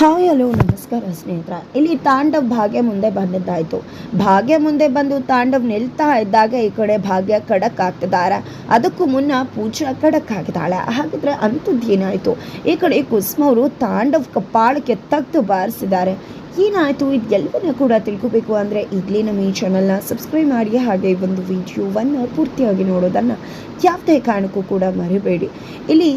Hi hello, ನಮಸ್ಕಾರ ಸ್ನೇಹಿತರ. ಇಲ್ಲಿ ತಾಂಡವ್ ಭಾಗ್ಯ ಮುಂದೆ ಬಂದಿದ್ದಾಯಿತು. ಭಾಗ್ಯ ಮುಂದೆ ಬಂದು ತಾಂಡವ್ ನಿಲ್ತಾ ಇದ್ದಾಗ ಈ ಕಡೆ ಭಾಗ್ಯ ಖಡಕ್ ಆಗ್ತಿದ್ದಾರೆ. ಅದಕ್ಕೂ ಮುನ್ನ ಪೂಜಾ ಖಡಕ್ ಆಗಿದ್ದಾಳೆ. ಹಾಗಿದ್ರೆ ಅಂಥದ್ದು ಈ ಕಡೆ ಕುಸುಮ ಅವರು ತಾಂಡವ್ ಕಪ್ಪಾಳಕ್ಕೆ ತಗ್ದು ಬಾರಿಸಿದ್ದಾರೆ. ಏನಾಯಿತು? ಇದೆಲ್ಲವನ್ನ ಕೂಡ ತಿಳ್ಕೊಬೇಕು ಅಂದರೆ ಈಗಲೇ ನಮ್ಮ ಈ ಚಾನಲ್ನ ಸಬ್ಸ್ಕ್ರೈಬ್ ಮಾಡಿ, ಹಾಗೆ ಈ ಒಂದು ವಿಡಿಯೋವನ್ನು ಪೂರ್ತಿಯಾಗಿ ನೋಡೋದನ್ನು ಯಾವುದೇ ಕಾರಣಕ್ಕೂ ಕೂಡ ಮರಿಬೇಡಿ. ಇಲ್ಲಿ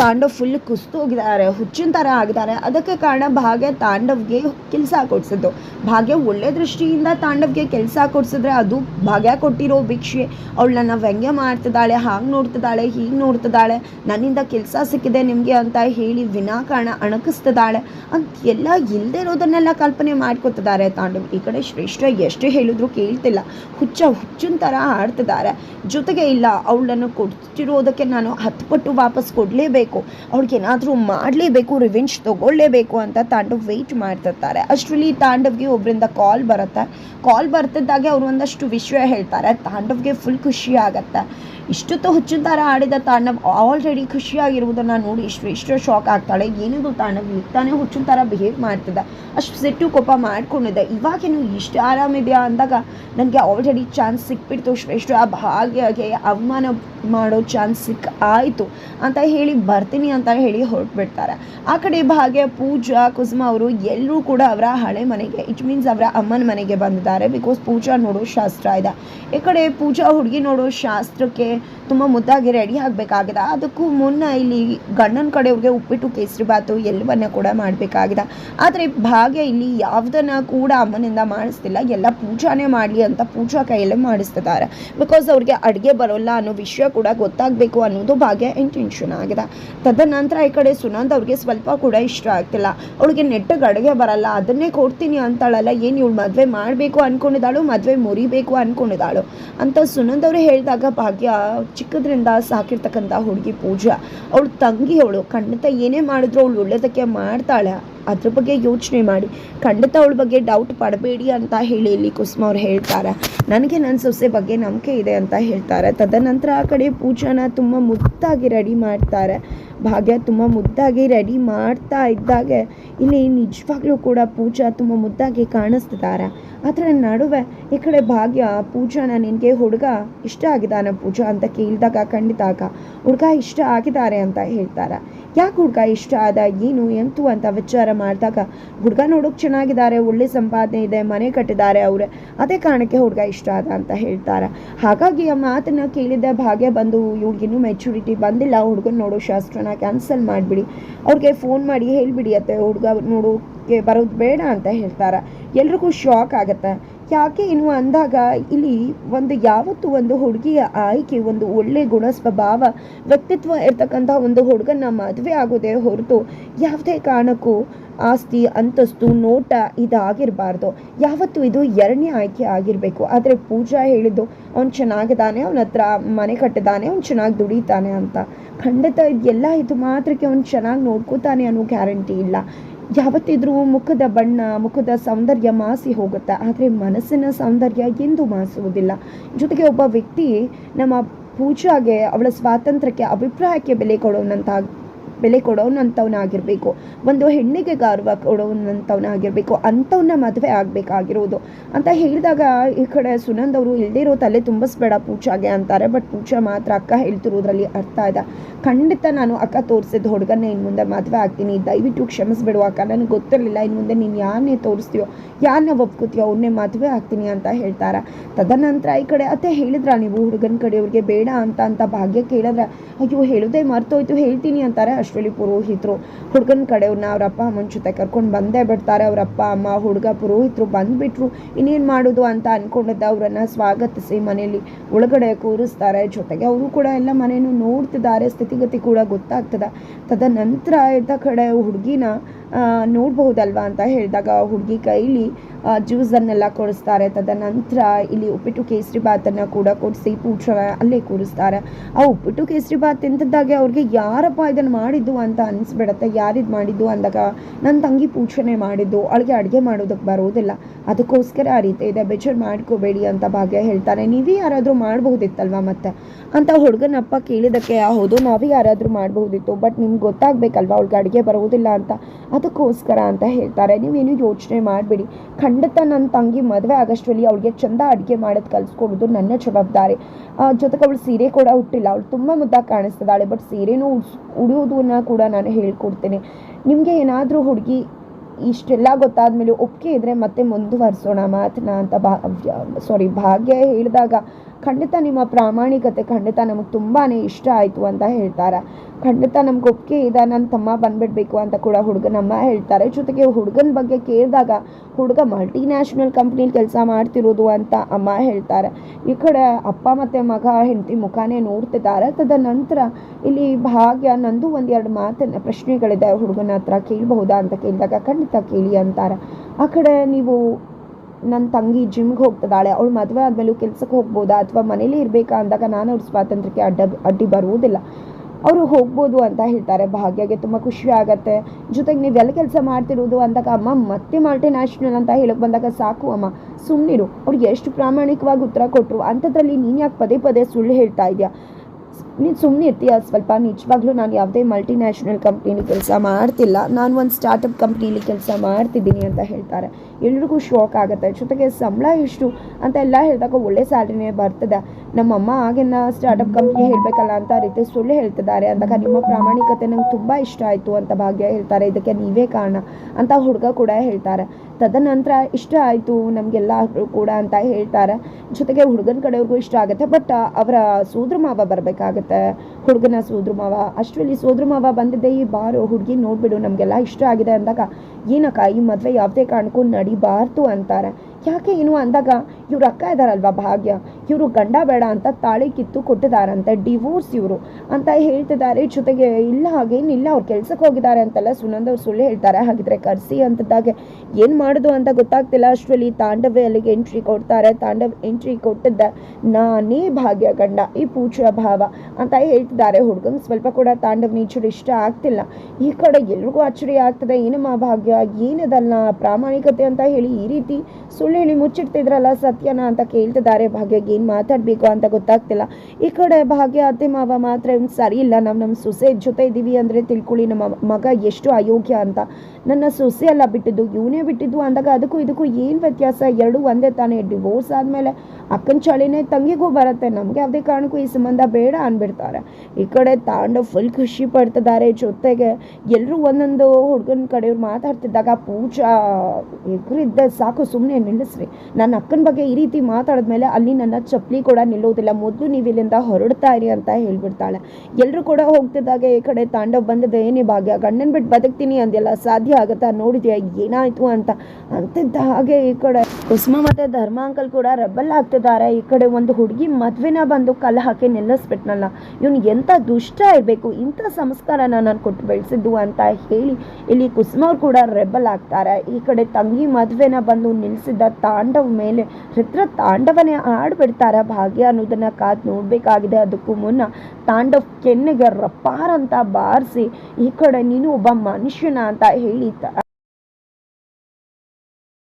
ತಾಂಡವ್ ಫುಲ್ ಕುಸ್ತು ಹೋಗಿದ್ದಾರೆ ಹುಚ್ಚಿನ ಥರ ಆಗಿದ್ದಾರೆ. ಅದಕ್ಕೆ ಕಾರಣ ಭಾಗ್ಯ ತಾಂಡವ್ಗೆ ಕೆಲಸ ಕೊಡ್ಸಿದ್ದು. ಭಾಗ್ಯ ಒಳ್ಳೆ ದೃಷ್ಟಿಯಿಂದ ತಾಂಡವ್ಗೆ ಕೆಲಸ ಕೊಡ್ಸಿದ್ರೆ ಅದು ಭಾಗ್ಯ ಕೊಟ್ಟಿರೋ ಭಿಕ್ಷೆ. ಅವಳನ್ನ ವ್ಯಂಗ್ಯ ಮಾಡ್ತಿದ್ದಾಳೆ, ಹಾಗೆ ನೋಡ್ತಿದ್ದಾಳೆ, ಹೀಗೆ ನೋಡ್ತಿದ್ದಾಳೆ. ನನ್ನಿಂದ ಕೆಲಸ ಸಿಕ್ಕಿದೆ ನಿಮಗೆ ಅಂತ ಹೇಳಿ ವಿನಾಕಾರಣ ಅಣಕಿಸ್ತಿದ್ದಾಳೆ. ಅಂತ ಎಲ್ಲ ಇಲ್ಲದೆ ಇರೋದನ್ನೆಲ್ಲ ಕಲ್ಪನೆ ಮಾಡ್ಕೊತಿದ್ದಾರೆ ತಾಂಡವ್. ಈ ಕಡೆ ಶ್ರೇಷ್ಠ ಎಷ್ಟು ಹೇಳಿದ್ರು ಕೇಳ್ತಿಲ್ಲ. ಹುಚ್ಚ ಹುಚ್ಚಿನ ಥರ ಆಡ್ತಿದ್ದಾರೆ. ಜೊತೆಗೆ ಇಲ್ಲ, ಅವಳನ್ನು ಕೊಡ್ತಿರೋದಕ್ಕೆ ನಾನು ಹತ್ತು ಪಟ್ಟು ವಾಪಸ್ ಕೊಡಲೇಬೇಕು. ಅವ್ಳಿಗೆ ಏನಾದರೂ ಮಾಡಲೇಬೇಕು ರಿವೆಂಜ್ ತೊಗೊಳ್ಳೇಬೇಕು ಅಂತ ತಾಂಡವ್ ವೆಯ್ಟ್ ಮಾಡ್ತಿರ್ತಾರೆ. ಅಷ್ಟರಲ್ಲಿ ತಾಂಡವ್ಗೆ ಒಬ್ಬರಿಂದ ಕಾಲ್ ಬರುತ್ತೆ. ಕಾಲ್ ಬರ್ತಿದ್ದಾಗೆ ಅವ್ರು ಒಂದಷ್ಟು ವಿಷಯ ಹೇಳ್ತಾರೆ. ತಾಂಡವ್ಗೆ ಫುಲ್ ಖುಷಿ ಆಗತ್ತೆ. ಇಷ್ಟೊತ್ತು ಹುಚ್ಚಿನ ಥರ ಆಡಿದ ತಾಂಡವ್ ಆಲ್ರೆಡಿ ಖುಷಿಯಾಗಿರುವುದನ್ನು ನೋಡಿ ಇಷ್ಟು ಇಷ್ಟು ಶಾಕ್ ಆಗ್ತಾಳೆ. ಏನಿದು ತಾಂಡವ್ ಈಗ ತಾನೇ ಹುಚ್ಚಿನ ಥರ ಬಿಹೇವ್ ಮಾಡ್ತಿದ್ದ. ಅಷ್ಟು ಸಿಟ್ಟು ಕೋಪ ಮಾಡ್ಕೊಂಡಿದ್ದೆ. ಇವಾಗೇನು ಇಷ್ಟು ಆರಾಮಿದೆಯಾ ಅಂದಾಗ ನನಗೆ ಆಲ್ರೆಡಿ ಚಾನ್ಸ್ ಸಿಕ್ಬಿಡ್ತು. ಶ್ರೇಷ್ಠ ಆ ಭಾಗ್ಯಗೆ ಅವಮಾನ ಮಾಡೋ ಚಾನ್ಸ್ ಸಿಕ್ ಆಯಿತು ಅಂತ ಹೇಳಿ ಬರ್ತೀನಿ ಅಂತ ಹೇಳಿ ಹೊರಟ್ಬಿಡ್ತಾರೆ. ಆ ಕಡೆ ಭಾಗ್ಯ, ಪೂಜಾ, ಕುಸುಮ ಅವರು ಎಲ್ಲರೂ ಕೂಡ ಅವರ ಹಳೆ ಮನೆಗೆ ಇಟ್ ಮೀನ್ಸ್ ಅವರ ಅಮ್ಮನ ಮನೆಗೆ ಬಂದಿದ್ದಾರೆ ಬಿಕಾಸ್ ಪೂಜಾ ನೋಡೋ ಶಾಸ್ತ್ರ ಇದೆ. ಈ ಕಡೆ ಪೂಜಾ ಹುಡುಗಿ ನೋಡೋ ಶಾಸ್ತ್ರಕ್ಕೆ ತುಂಬ ಮುದ್ದಾಗಿ ರೆಡಿ ಆಗಬೇಕಾಗಿದೆ. ಅದಕ್ಕೂ ಮುನ್ನ ಇಲ್ಲಿ ಗಂಡನ ಕಡೆಯವ್ರಿಗೆ ಉಪ್ಪಿಟ್ಟು, ಕೇಸರಿ ಬಾತು ಎಲ್ಲವನ್ನ ಕೂಡ ಮಾಡಬೇಕಾಗಿದೆ. ಆದರೆ ಭಾಗ್ಯ ಇಲ್ಲಿ ಯಾವುದನ್ನ ಕೂಡ ಅಮ್ಮನಿಂದ ಮಾಡಿಸ್ತಿಲ್ಲ. ಎಲ್ಲ ಪೂಜಾನೇ ಮಾಡಲಿ ಅಂತ ಪೂಜಾ ಕೈಯಲ್ಲೇ ಮಾಡಿಸ್ತಿದ್ದಾರೆ. ಬಿಕಾಸ್ ಅವ್ರಿಗೆ ಅಡುಗೆ ಬರೋಲ್ಲ ಅನ್ನೋ ವಿಷಯ ಕೂಡ ಗೊತ್ತಾಗಬೇಕು ಅನ್ನೋದು ಭಾಗ್ಯ ಇಂಟೆನ್ಷನ್ ಆಗಿದೆ. ತದನಂತರ ಈ ಕಡೆ ಸುನಂದ್ ಅವ್ರಿಗೆ ಸ್ವಲ್ಪ ಕೂಡ ಇಷ್ಟ ಆಗ್ತಿಲ್ಲ. ಅವಳಿಗೆ ನೆಟ್ಟಗೆ ಅಡುಗೆ ಬರಲ್ಲ. ಅದನ್ನೇ ಕೊಡ್ತೀನಿ ಅಂತಾಳಲ್ಲ, ಏನು ಇವಳು ಮದುವೆ ಮಾಡಬೇಕು ಅಂದ್ಕೊಂಡಿದ್ದಾಳು ಮದುವೆ ಮುರಿಬೇಕು ಅಂದ್ಕೊಂಡಿದ್ದಾಳು ಅಂತ ಸುನಂದ್ ಅವರು ಹೇಳಿದಾಗ ಭಾಗ್ಯ ಚಿಕ್ಕದ್ರಿಂದ ಸಾಕಿರ್ತಕ್ಕಂಥ ಹುಡುಗಿ ಪೂಜಾ. ಅವಳು ತಂಗಿ ಅವಳು. ಖಂಡಿತ ಏನೇ ಮಾಡಿದ್ರು ಅವಳು ಒಳ್ಳೇದಕ್ಕೆ ಮಾಡ್ತಾಳೆ. ಅದ್ರ ಬಗ್ಗೆ ಯೋಚನೆ ಮಾಡಿ. ಖಂಡಿತ ಅವಳ ಬಗ್ಗೆ ಡೌಟ್ ಪಡಬೇಡಿ ಅಂತ ಹೇಳಿ ಇಲ್ಲಿ ಕುಸುಮ ಅವ್ರು ಹೇಳ್ತಾರೆ. ನನಗೆ ನನ್ನ ಸೊಸೆ ಬಗ್ಗೆ ನಂಬಿಕೆ ಇದೆ ಅಂತ ಹೇಳ್ತಾರೆ. ತದನಂತರ ಆ ಕಡೆ ಪೂಜಾನ ತುಂಬ ಮುದ್ದಾಗಿ ರೆಡಿ ಮಾಡ್ತಾರೆ. ಭಾಗ್ಯ ತುಂಬ ಮುದ್ದಾಗಿ ರೆಡಿ ಮಾಡ್ತಾ ಇದ್ದಾಗೆ. ಇಲ್ಲಿ ನಿಜವಾಗ್ಲೂ ಕೂಡ ಪೂಜಾ ತುಂಬ ಮುದ್ದಾಗಿ ಕಾಣಿಸ್ತಿದ್ದಾರೆ. ಅದರ ನಡುವೆ ಈ ಕಡೆ ಭಾಗ್ಯ, ಪೂಜಾನ ನಿನಗೆ ಹುಡುಗ ಇಷ್ಟ ಆಗಿದ್ದಾನೆ ಪೂಜಾ ಅಂತ ಕೇಳಿದಾಗ ಖಂಡಿತಾಗ ಹುಡುಗ ಇಷ್ಟ ಆಗಿದ್ದಾರೆ ಅಂತ ಹೇಳ್ತಾರೆ. ಯಾಕೆ ಹುಡುಗ ಇಷ್ಟ ಆದ ಏನು ಎಂತು ಅಂತ ವಿಚಾರ ಮಾಡಿದಾಗ ಹುಡ್ಗ ನೋಡೋಕೆ ಚೆನ್ನಾಗಿದ್ದಾರೆ, ಒಳ್ಳೆ ಸಂಪಾದನೆ ಇದೆ, ಮನೆ ಕಟ್ಟಿದ್ದಾರೆ ಅವರೇ. ಅದೇ ಕಾರಣಕ್ಕೆ ಹುಡುಗ ಇಷ್ಟ ಆದ ಅಂತ ಹೇಳ್ತಾರೆ. ಹಾಗಾಗಿ ಆ ಮಾತನ್ನು ಕೇಳಿದ ಭಾಗ್ಯ ಬಂದು ಇವ್ಳಿಗಿನ್ನೂ ಮೆಚುರಿಟಿ ಬಂದಿಲ್ಲ, ಹುಡುಗನ ನೋಡೋ ಶಾಸ್ತ್ರನ ಕ್ಯಾನ್ಸಲ್ ಮಾಡಿಬಿಡಿ. ಅವ್ರಿಗೆ ಫೋನ್ ಮಾಡಿ ಹೇಳಿಬಿಡಿ ಅತ್ತೆ, ಹುಡುಗ ನೋಡೋಕ್ಕೆ ಬರೋದು ಬೇಡ ಅಂತ ಹೇಳ್ತಾರೆ. ಎಲ್ರಿಗೂ ಶಾಕ್ ಆಗುತ್ತೆ. ಯಾಕೆ ಇನ್ನು ಅಂದಾಗ ಇಲ್ಲಿ ಒಂದು ಯಾವತ್ತು ಒಂದು ಹುಡುಗಿಯ ಆಯ್ಕೆ, ಒಂದು ಒಳ್ಳೆ ಗುಣ ಸ್ವಭಾವ ವ್ಯಕ್ತಿತ್ವ ಇರ್ತಕ್ಕಂಥ ಒಂದು ಹುಡುಗನ ಮದುವೆ ಆಗೋದೇ ಹೊರತು ಯಾವುದೇ ಕಾರಣಕ್ಕೂ ಆಸ್ತಿ, ಅಂತಸ್ತು, ನೋಟ ಇದಾಗಿರಬಾರ್ದು. ಯಾವತ್ತು ಇದು ಎರಡನೇ ಆಯ್ಕೆ ಆಗಿರಬೇಕು. ಆದರೆ ಪೂಜಾ ಹೇಳಿದ್ದು, ಅವ್ನು ಚೆನ್ನಾಗಿದ್ದಾನೆ, ಅವನ ಹತ್ರ ಮನೆ ಕಟ್ಟಿದ್ದಾನೆ, ಅವ್ನು ಚೆನ್ನಾಗಿ ದುಡಿತಾನೆ ಅಂತ. ಖಂಡಿತ ಇದೆಲ್ಲ ಇದು ಮಾತ್ರಕ್ಕೆ ಅವ್ನು ಚೆನ್ನಾಗಿ ನೋಡ್ಕೋತಾನೆ ಅನ್ನೋ ಗ್ಯಾರಂಟಿ ಇಲ್ಲ. ಯಾವತ್ತಿದ್ರೂ ಮುಖದ ಬಣ್ಣ, ಮುಖದ ಸೌಂದರ್ಯ ಮಾಸಿ ಹೋಗುತ್ತೆ. ಆದರೆ ಮನಸ್ಸಿನ ಸೌಂದರ್ಯ ಎಂದೂ ಮಾಸುವುದಿಲ್ಲ. ಜೊತೆಗೆ ಒಬ್ಬ ವ್ಯಕ್ತಿ ನಮ್ಮ ಪೂಜಾಗೆ, ಅವಳ ಸ್ವಾತಂತ್ರ್ಯಕ್ಕೆ, ಅಭಿಪ್ರಾಯಕ್ಕೆ ಬೆಲೆ ಕೊಡೋನಂತ ಬೆಲೆ ಕೊಡೋನಂಥವನಾಗಿರಬೇಕು. ಒಂದು ಹೆಣ್ಣಿಗೆ ಗೌರವ ಕೊಡೋನಂಥವನಾಗಿರಬೇಕು. ಅಂಥವನ್ನ ಮದುವೆ ಆಗಬೇಕಾಗಿರೋದು. ಅಂತ ಹೇಳಿದಾಗ ಈ ಕಡೆ ಸುನಂದ್ ಅವರು ಇಲ್ಲದೇ ಇರೋ ತಲೆ ತುಂಬಿಸ್ಬೇಡ ಪೂಜಾಗೆ ಅಂತಾರೆ. ಬಟ್ ಪೂಜಾ ಮಾತ್ರ ಅಕ್ಕ ಹೇಳ್ತಿರೋದ್ರಲ್ಲಿ ಅರ್ಥ ಇದೆ. ಖಂಡಿತ ನಾನು ಅಕ್ಕ ತೋರಿಸಿದ ಹುಡುಗನ್ನ ಇನ್ನು ಮುಂದೆ ಮದುವೆ ಆಗ್ತೀನಿ. ದಯವಿಟ್ಟು ಕ್ಷಮಿಸ್ಬಿಡು ಅಕ್ಕ. ನನಗೆ ಗೊತ್ತಿರಲಿಲ್ಲ. ಇನ್ನು ಮುಂದೆ ನೀನು ಯಾರನ್ನೇ ತೋರಿಸ್ತೀಯೋ ಯಾರನ್ನ ಒಪ್ಕೋತೀಯೋ ಅವನ್ನೇ ಮದುವೆ ಆಗ್ತೀನಿ ಅಂತ ಹೇಳ್ತಾರೆ. ತದನಂತರ ಈ ಕಡೆ ಅತ್ತೆ ಹೇಳಿದ್ರ ನೀವು ಹುಡುಗನ ಕಡೆಯವ್ರಿಗೆ ಬೇಡ ಅಂತ ಅಂತ ಭಾಗ್ಯ ಕೇಳಿದ್ರೆ, ಅಯ್ಯೋ, ಹೇಳೋದೇ ಮರ್ತೋಯ್ತು. ಹೇಳ್ತೀನಿ ಅಂತಾರೆ. ಅಷ್ಟರಲ್ಲಿ ಪುರೋಹಿತರು ಹುಡುಗನ ಕಡೆಯವ್ರನ್ನ ಅವ್ರ ಅಪ್ಪ ಅಮ್ಮನ ಜೊತೆ ಕರ್ಕೊಂಡು ಬಂದೇ ಬಿಡ್ತಾರೆ. ಅವ್ರ ಅಪ್ಪ, ಅಮ್ಮ, ಹುಡುಗ, ಪುರೋಹಿತರು ಬಂದುಬಿಟ್ರು. ಇನ್ನೇನು ಮಾಡೋದು ಅಂತ ಅಂದ್ಕೊಂಡಿದ್ದ ಅವರನ್ನ ಸ್ವಾಗತಿಸಿ ಮನೆಯಲ್ಲಿ ಒಳಗಡೆ ಕೂರಿಸ್ತಾರೆ. ಜೊತೆಗೆ ಅವರು ಕೂಡ ಎಲ್ಲ ಮನೆಯನ್ನು ನೋಡ್ತಿದ್ದಾರೆ. ಸ್ಥಿತಿಗತಿ ಕೂಡ ಗೊತ್ತಾಗ್ತದೆ. ತದನಂತರ ಇದ್ದ ಕಡೆ ಹುಡುಗಿನ ನೋಡ್ಬಹುದಲ್ವಾ ಅಂತ ಹೇಳಿದಾಗ ಹುಡುಗಿ ಕೈಲಿ ಜ್ಯೂಸನ್ನೆಲ್ಲ ಕೊಡಿಸ್ತಾರೆ. ತದನಂತರ ಇಲ್ಲಿ ಉಪ್ಪಿಟ್ಟು ಕೇಸರಿ ಬಾತನ್ನು ಕೂಡ ಕೊಡಿಸಿ ಪೂಜ ಅಲ್ಲೇ ಕೂರಿಸ್ತಾರೆ. ಆ ಉಪ್ಪಿಟ್ಟು ಕೇಸರಿ ಬಾತ್ ತಿಂತಿದ್ದಾಗೆ ಅವ್ರಿಗೆ ಯಾರಪ್ಪ ಇದನ್ನು ಮಾಡಿದ್ದು ಅಂತ ಅನಿಸ್ಬಿಡತ್ತೆ. ಯಾರಿದು ಮಾಡಿದ್ದು ಅಂದಾಗ ನನ್ನ ತಂಗಿ ಪೂಜನೆ ಮಾಡಿದ್ದು. ಅವಳಿಗೆ ಅಡುಗೆ ಮಾಡೋದಕ್ಕೆ ಬರೋದಿಲ್ಲ. ಅದಕ್ಕೋಸ್ಕರ ಆ ರೀತಿ ಇದೆ. ಬೇಜಾರು ಮಾಡ್ಕೋಬೇಡಿ ಅಂತ ಭಾಗ್ಯ ಹೇಳ್ತಾರೆ. ನೀವೇ ಯಾರಾದರೂ ಮಾಡಬಹುದಿತ್ತಲ್ವ ಮತ್ತೆ? ಅಂತ ಹುಡುಗನಪ್ಪ ಕೇಳಿದಕ್ಕೆ, ಹೌದು, ನಾವೇ ಯಾರಾದರೂ ಮಾಡಬಹುದಿತ್ತು, ಬಟ್ ನಿಮ್ಗೆ ಗೊತ್ತಾಗಬೇಕಲ್ವಾ? ಅವ್ಳಿಗೆ ಅಡುಗೆ ಬರೋದಿಲ್ಲ ಅಂತ. ಅದಕ್ಕೋಸ್ಕರ ಅಂತ ಹೇಳ್ತಾರೆ. ನೀವೇನು ಯೋಚನೆ ಮಾಡಬೇಡಿ. ಖಂಡಿತ ನನ್ನ ತಂಗಿ ಮದುವೆ ಆಗಷ್ಟರಲ್ಲಿ ಅವಳಿಗೆ ಚಂದ ಅಡುಗೆ ಮಾಡೋದು ಕಲಿಸ್ಕೊಡೋದು ನನ್ನ ಜವಾಬ್ದಾರಿ. ಜೊತೆಗೆ ಅವಳು ಸೀರೆ ಕೂಡ ಹುಟ್ಟಿಲ್ಲ ಅವಳು ತುಂಬ ಮುದ್ದಾಗಿ ಕಾಣಿಸ್ತಿದ್ದಾಳೆ ಬಟ್ ಸೀರೆನೂ ಉಡ್ಸ್ ಉಡಿಯೋದನ್ನ ಕೂಡ ನಾನು ಹೇಳ್ಕೊಡ್ತೇನೆ. ನಿಮಗೆ ಏನಾದರೂ ಹುಡುಗಿ ಇಷ್ಟೆಲ್ಲ ಗೊತ್ತಾದ್ಮೇಲೆ ಒಪ್ಪಿಗೆ ಇದ್ದರೆ ಮತ್ತೆ ಮುಂದುವರಿಸೋಣ ಮಾತನ್ನ ಅಂತ ಬಾ ಸಾರಿ ಭಾಗ್ಯ ಹೇಳಿದಾಗ ಖಂಡಿತ ನಿಮ್ಮ ಪ್ರಾಮಾಣಿಕತೆ ಖಂಡಿತ ನಮಗೆ ತುಂಬಾ ಇಷ್ಟ ಆಯಿತು ಅಂತ ಹೇಳ್ತಾರೆ. ಖಂಡಿತ ನಮ್ಗೆ ಒಪ್ಪಿಗೆ ಇದೆ ನನ್ನ ತಮ್ಮ ಬಂದ್ಬಿಡ್ಬೇಕು ಅಂತ ಕೂಡ ಹುಡುಗನಮ್ಮ ಹೇಳ್ತಾರೆ. ಜೊತೆಗೆ ಹುಡುಗನ ಬಗ್ಗೆ ಕೇಳಿದಾಗ ಹುಡುಗ ಮಲ್ಟಿ ನ್ಯಾಷನಲ್ ಕಂಪ್ನಿಲಿ ಕೆಲಸ ಮಾಡ್ತಿರೋದು ಅಂತ ಅಮ್ಮ ಹೇಳ್ತಾರೆ. ಈ ಕಡೆ ಅಪ್ಪ ಮತ್ತು ಮಗ, ಹೆಂಡತಿ ಮುಖಾನೇ ನೋಡ್ತಿದ್ದಾರೆ. ತದನಂತರ ಇಲ್ಲಿ ಭಾಗ್ಯ, ನಂದು ಒಂದೆರಡು ಮಾತನ್ನು ಪ್ರಶ್ನೆಗಳಿದೆ. ಹುಡುಗನ ಹತ್ರ ಕೇಳಬಹುದಾ ಅಂತ ಕೇಳಿದಾಗ ಖಂಡಿತ ಕೇಳಿ ಅಂತಾರೆ. ಆ ಕಡೆ ನೀವು ನನ್ನ ತಂಗಿ ಜಿಮ್ಗೆ ಹೋಗ್ತಿದ್ದಾಳೆ ಅವಳು ಮದುವೆ ಆದಮೇಲೂ ಕೆಲಸಕ್ಕೆ ಹೋಗ್ಬೋದಾ ಅಥವಾ ಮನೇಲಿ ಇರಬೇಕಾ ಅಂದಾಗ ನಾನು ಅವ್ರ ಸ್ವಾತಂತ್ರ್ಯಕ್ಕೆ ಅಡ್ಡ, ಅಡ್ಡಿ ಬರುವುದಿಲ್ಲ. ಅವರು ಹೋಗ್ಬೋದು ಅಂತ ಹೇಳ್ತಾರೆ. ಭಾಗ್ಯಗೆ ತುಂಬ ಖುಷಿ ಆಗತ್ತೆ. ಜೊತೆಗೆ ನೀವೆಲ್ಲ ಕೆಲಸ ಮಾಡ್ತಿರೋದು ಅಂದಾಗ, ಅಮ್ಮ, ಮತ್ತೆ ಮಲ್ಟಿ ನ್ಯಾಷನಲ್ ಅಂತ ಹೇಳಕ್ಕೆ ಬಂದಾಗ ಸಾಕು ಅಮ್ಮ. ಸುಮ್ಮನಿರು ಅವ್ರಿಗೆ ಎಷ್ಟು ಪ್ರಾಮಾಣಿಕವಾಗಿ ಉತ್ತರ ಕೊಟ್ಟರು ಅಂಥದ್ರಲ್ಲಿ ನೀನು ಯಾಕೆ ಪದೇ ಪದೇ ಸುಳ್ಳು ಹೇಳ್ತಾ ಇದೆಯಾ? ನೀನು ಸುಮ್ಮನೆ ಇರ್ತೀಯ ಸ್ವಲ್ಪ ನಿಜವಾಗ್ಲೂ ನಾನು ಯಾವುದೇ ಮಲ್ಟಿನ್ಯಾಷನಲ್ ಕಂಪ್ನೀಲಿ ಕೆಲಸ ಮಾಡ್ತಿಲ್ಲ. ನಾನು ಒಂದು ಸ್ಟಾರ್ಟಪ್ ಕಂಪ್ನೀಲಿ ಕೆಲಸ ಮಾಡ್ತಿದ್ದೀನಿ ಅಂತ ಹೇಳ್ತಾರೆ. ಎಲ್ರಿಗೂ ಶಾಕ್ ಆಗುತ್ತೆ. ಜೊತೆಗೆ ಸಂಬಳ ಎಷ್ಟು ಅಂತ ಎಲ್ಲ ಹೇಳಿದಾಗ ಒಳ್ಳೆ ಸ್ಯಾಲ್ರಿನೇ ಬರ್ತದೆ. ನಮ್ಮಮ್ಮ ಆಗಿನ ಸ್ಟಾರ್ಟಪ್ ಕಂಪ್ನಿ ಹೇಳಬೇಕಲ್ಲ ಅಂತ ರೀತಿ ಸುಳ್ಳು ಹೇಳ್ತಿದ್ದಾರೆ. ಅಂದಾಗ ನಿಮ್ಮ ಪ್ರಾಮಾಣಿಕತೆ ನಂಗೆ ತುಂಬ ಇಷ್ಟ ಆಯಿತು ಅಂತ ಭಾಗ್ಯ ಹೇಳ್ತಾರೆ. ಇದಕ್ಕೆ ನೀವೇ ಕಾರಣ ಅಂತ ಹುಡುಗ ಕೂಡ ಹೇಳ್ತಾರೆ. ತದನಂತರ ಇಷ್ಟ ಆಯಿತು ನಮಗೆಲ್ಲ ಕೂಡ ಅಂತ ಹೇಳ್ತಾರೆ. ಜೊತೆಗೆ ಹುಡುಗನ ಕಡೆಯವ್ರಿಗೂ ಇಷ್ಟ ಆಗುತ್ತೆ. ಬಟ್ ಅವರ ಸೋದ್ರ ಮಾವ ಬರಬೇಕಾಗತ್ತೆ. ಹುಡುಗನ ಸೋದ್ರ ಮಾವ. ಅಷ್ಟರಲ್ಲಿ ಸೋದ್ರ ಮಾವ ಬಂದಿದ್ದೆ, ಈ ಬಾರು ಹುಡುಗಿ ನೋಡಿಬಿಡು, ನಮಗೆಲ್ಲ ಇಷ್ಟ ಆಗಿದೆ ಅಂದಾಗ, ಏನಕ್ಕ, ಈ ಮದುವೆ ಯಾವುದೇ ಕಾರಣಕ್ಕೂ ನಡಿಬಾರ್ದು ಅಂತಾರೆ. ಯಾಕೆ ಏನು ಅಂದಾಗ ಇವ್ರ ಅಕ್ಕ ಇದ್ದಾರಲ್ವ ಭಾಗ್ಯ? ಇವರು ಗಂಡ ಬೇಡ ಅಂತ ತಾಳಿ ಕಿತ್ತು ಕೊಟ್ಟಿದ್ದಾರಂತೆ ಡಿವೋರ್ಸ್ ಇವರು ಅಂತ ಹೇಳ್ತಿದ್ದಾರೆ. ಜೊತೆಗೆ ಇಲ್ಲ ಹಾಗೇನಿಲ್ಲ ಅವ್ರು ಕೆಲ್ಸಕ್ಕೆ ಹೋಗಿದ್ದಾರೆ ಅಂತೆಲ್ಲ ಸುನಂದ್ ಅವ್ರು ಸುಳ್ಳು ಹೇಳ್ತಾರೆ. ಹಾಗಿದ್ರೆ ಕರ್ಸಿ ಅಂತದಾಗೆ ಏನು ಮಾಡೋದು ಅಂತ ಗೊತ್ತಾಗ್ತಿಲ್ಲ. ಅಷ್ಟರಲ್ಲಿ ತಾಂಡವೇ ಅಲ್ಲಿಗೆ ಎಂಟ್ರಿ ಕೊಡ್ತಾರೆ. ತಾಂಡವ್ ಎಂಟ್ರಿ ಕೊಟ್ಟಿದ್ದ ನಾನೇ ಭಾಗ್ಯ ಗಂಡ, ಈ ಪೂಜಾ ಭಾವ ಅಂತ ಹೇಳ್ತಿದ್ದಾರೆ. ಹುಡುಗಂಗೆ ಸ್ವಲ್ಪ ಕೂಡ ತಾಂಡವ್ ನೇಚರ್ ಇಷ್ಟ ಆಗ್ತಿಲ್ಲ. ಈ ಕಡೆ ಎಲ್ರಿಗೂ ಆಶ್ಚರ್ಯ ಆಗ್ತದೆ. ಏನಮ್ಮ ಭಾಗ್ಯ? ಏನದಲ್ಲ? ಪ್ರಾಮಾಣಿಕತೆ ಅಂತ ಹೇಳಿ ಈ ರೀತಿ ಸುಳ್ಳು ಹೇಳಿ ಮುಚ್ಚಿಡ್ತಿದ್ರಲ್ಲ, ಸತ್ಯನ ಅಂತ ಕೇಳ್ತಿದ್ದಾರೆ. ಭಾಗ್ಯಗೆ ಏನು ಮಾತಾಡಬೇಕು ಅಂತ ಗೊತ್ತಾಗ್ತಿಲ್ಲ. ಈ ಕಡೆ ಭಾಗ್ಯ, ಅತ್ತೆ ಮಾವ ಮಾತ್ರ ಇವ್ನು ಸರಿ ಇಲ್ಲ. ನಾವು ನಮ್ಮ ಸೊಸೆ ಜೊತೆ ಇದ್ದೀವಿ ಅಂದರೆ ತಿಳ್ಕೊಳ್ಳಿ, ನಮ್ಮ ಮಗ ಎಷ್ಟು ಅಯೋಗ್ಯ ಅಂತ. ನನ್ನ ಸೊಸೆ ಎಲ್ಲ ಬಿಟ್ಟಿದ್ದು, ಇವನೇ ಬಿಟ್ಟಿದ್ದು ಅಂದಾಗ ಅದಕ್ಕೂ ಇದಕ್ಕೂ ಏನು ವ್ಯತ್ಯಾಸ? ಎರಡೂ ಒಂದೇ ತಾನೇ. ಡಿವೋರ್ಸ್ ಆದಮೇಲೆ ಅಕ್ಕನ ಚಳಿನೇ ತಂಗಿಗೂ ಬರುತ್ತೆ. ನಮಗೆ ಯಾವುದೇ ಕಾರಣಕ್ಕೂ ಈ ಸಂಬಂಧ ಬೇಡ ಅಂದ್ಬಿಡ್ತಾರೆ ಈ ಕಡೆ ತಾಂಡವ್ ಫುಲ್ ಖುಷಿ ಪಡ್ತಿದ್ದಾರೆ. ಜೊತೆಗೆ ಎಲ್ಲರೂ ಒಂದೊಂದು ಹುಡುಗನ ಕಡೆಯವ್ರು ಮಾತಾಡ್ತಿದ್ದಾಗ ಪೂಜಾ ಎಗ್ರಿದ್ದ. ಸಾಕು ಸುಮ್ಮನೆ ನಿಲ್ಲಿಸ್ರಿ ನನ್ನ ಅಕ್ಕನ ಬಗ್ಗೆ ಈ ರೀತಿ ಮಾತಾಡಿದ್ಮೇಲೆ ಅಲ್ಲಿ ನನ್ನ ಚಪ್ಪಲಿ ಕೂಡ ನಿಲ್ಲೋದಿಲ್ಲ ಮೊದಲು ನೀವು ಇಲ್ಲಿಂದ ಹೊರಡ್ತಾ ಇರಿ ಅಂತ ಹೇಳ್ಬಿಡ್ತಾಳೆ. ಎಲ್ಲರೂ ಕೂಡ ಹೋಗ್ತಿದ್ದಾಗ, ಈ ಕಡೆ ತಾಂಡವ್ ಬಂದಿದ್ದ ಏನೇ ಭಾಗ್ಯ? ಗಂಡನ ಬಿಟ್ಟು ಬದುಕ್ತೀನಿ ಅಂದೆಲ್ಲ ಸಾಧ್ಯ ಆಗುತ್ತಾ? ನೋಡಿದ್ಯಾ? ಏನಾಯಿತು ಅಂತ? ಅಂತಿದ್ದ ಹಾಗೆ ಈ ಕಡೆ ಕುಸುಮ ಮತ್ತೆ ಧರ್ಮ ಅಂಕಲ್ ಕೂಡ ರೆಬಲ್ ಆಗ್ತಿದ್ದಾರೆ. ಈ ಕಡೆ ಒಂದು ಹುಡುಗಿ ಮದ್ವೆನ ಬಂದು ಕಲ್ಲು ಹಾಕಿ ನಿಲ್ಲಿಸ್ಬಿಟ್ನಲ್ಲ. ಇವನು ಎಂಥ ದುಷ್ಟ ಇರಬೇಕು, ಇಂಥ ಸಂಸ್ಕಾರನ ನಾನು ಕೊಟ್ಟು ಬೆಳೆಸಿದ್ದು ಅಂತ ಹೇಳಿ ಇಲ್ಲಿ ಕುಸುಮ ಅವ್ರು ಕೂಡ ರೆಬಲ್ ಆಗ್ತಾರೆ. ಈ ಕಡೆ ತಂಗಿ ಮದ್ವೆನ ಬಂದು ನಿಲ್ಲಿಸಿದ್ದ ತಾಂಡವ ಮೇಲೆ ರುದ್ರ ತಾಂಡವನೇ ಆಡ್ಬಿಡ್ತಾರೆ. ಭಾಗ್ಯ ಅನ್ನೋದನ್ನ ಕಾದ್ ನೋಡ್ಬೇಕಾಗಿದೆ. ಅದಕ್ಕೂ ಮುನ್ನ ತಾಂಡವ್ ಕೆನ್ನೆಗೆ ರಪ್ಪಾರ್ ಅಂತ ಬಾರಿಸಿ, ಈ ಕಡೆ ನೀನು ಒಬ್ಬ ಮನುಷ್ಯನ ಅಂತ ಹೇಳಿ